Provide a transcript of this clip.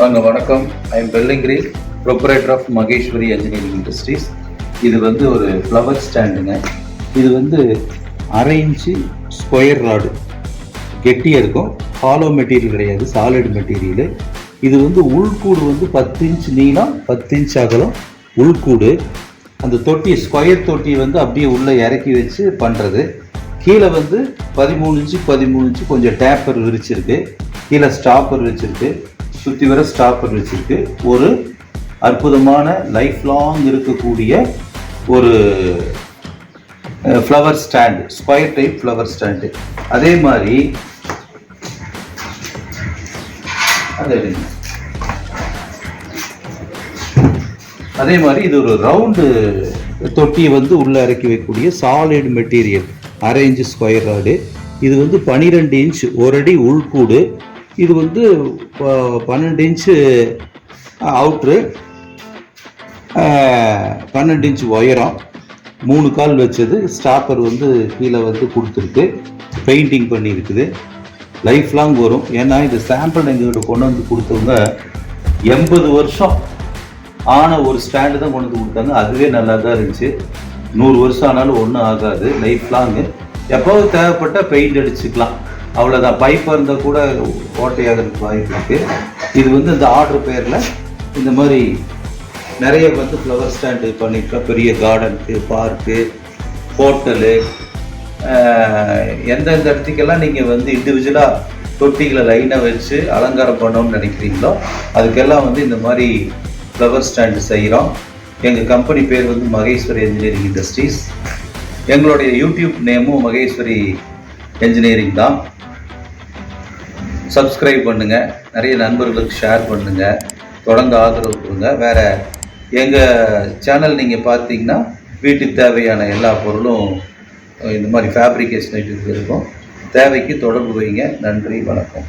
வாங்க வணக்கம். I am Vellingiri proprietor of Maheswari engineering industries இது வந்து ஒரு ஃப்ளவர் ஸ்டாண்டுங்க இது வந்து அரை இன்ச்சு ஸ்கொயர் ராடு கெட்டியாக இருக்கும். ஹாலோ மெட்டீரியல் கிடையாது. சாலிட் மெட்டீரியலு இது வந்து உள்கூடு வந்து பத்து இன்ச் நீளம் பத்து இன்ச் அகலம் உள்கூடு. அந்த தொட்டி ஸ்கொயர் தொட்டி வந்து அப்படியே உள்ளே இறக்கி வச்சு பண்ணுறது கீழே வந்து பதிமூணு இன்ச்சு பதிமூணு இன்ச்சு கொஞ்சம் டேப்பர் விரிச்சிருக்கு. கீழே ஸ்டாப்பர் வச்சிருக்கு சுற்றி வர ஸ்டாப்பர் வச்சுருக்கு. ஒரு அற்புதமான லைஃப் லாங் இருக்கக்கூடிய ஒரு flower stand square type flower stand அதே மாதிரி அதே எடுங்க. அதே மாதிரி இது ஒரு ரவுண்டு தொட்டியை வந்து உள்ளே இறக்கி வைக்கக்கூடிய சாலிட் மெட்டீரியல் அரை இன்ச்சு ஸ்கொயர் ராடு இது வந்து பனிரெண்டு இன்ச் ஒரு அடி உள்கூடு இது வந்து ப- பன்னெண்டு இன்ச்சு அவுட்ரு. பன்னெண்டு இன்ச் உயரம் மூணு கால் வச்சது. ஸ்டாப்பர் வந்து கீழே வந்து கொடுத்துருக்கு. பெயிண்டிங் பண்ணியிருக்குது. லைஃப் லாங் வரும். ஏன்னா இந்த சாம்பிள் எங்கள்கிட்ட கொண்டு வந்து கொடுத்தவங்க எண்பது வருஷம் ஆன ஒரு ஸ்டாண்டு தான் கொண்டு வந்து கொடுத்தாங்க. அதுவே நல்லா தான் இருந்துச்சு. நூறு வருஷம் ஆனாலும் ஒன்றும் ஆகாது. Life long. எப்போது தேவைப்பட்டால் பெயிண்ட் அடிச்சுக்கலாம். அவ்வளோதான் பைப்பாக இருந்தால் கூட ஓட்டையாகிறதுக்கு வாய்ப்பு இருக்குது இது வந்து இந்த ஆர்டர் பேரில் இந்த மாதிரி நிறைய வந்து ஃப்ளவர் ஸ்டாண்டு பண்ணியிருக்கோம் பெரிய கார்டனுக்கு பார்க்கு ஹோட்டலு எந்தெந்த இடத்துக்கெல்லாம் நீங்கள் வந்து இண்டிவிஜுவலாக தொட்டிகளை லைனாக வச்சு அலங்காரம் பண்ணணும்னு நினைக்கிறீங்களோ அதுக்கெல்லாம் வந்து இந்த மாதிரி ஃப்ளவர் ஸ்டாண்டு செய்கிறோம் எங்கள் கம்பெனி பேர் வந்து மகேஸ்வரி இன்ஜினியரிங் இண்டஸ்ட்ரீஸ் எங்களுடைய யூடியூப் நேமும் மகேஸ்வரி இன்ஜினியரிங் தான். சப்ஸ்கிரைப் பண்ணுங்கள் நிறைய நண்பர்களுக்கு ஷேர் பண்ணுங்கள் தொடர்ந்து ஆதரவு கொடுங்க. வேறு எங்கள் சேனல் நீங்கள் பார்த்தீங்கன்னா வீட்டுக்கு தேவையான எல்லா பொருளும் இந்த மாதிரி ஃபேப்ரிகேஷன் ஐட்டம்ஸ் இருக்கும். தேவைக்கு தொடர்பு வைங்க. நன்றி வணக்கம்.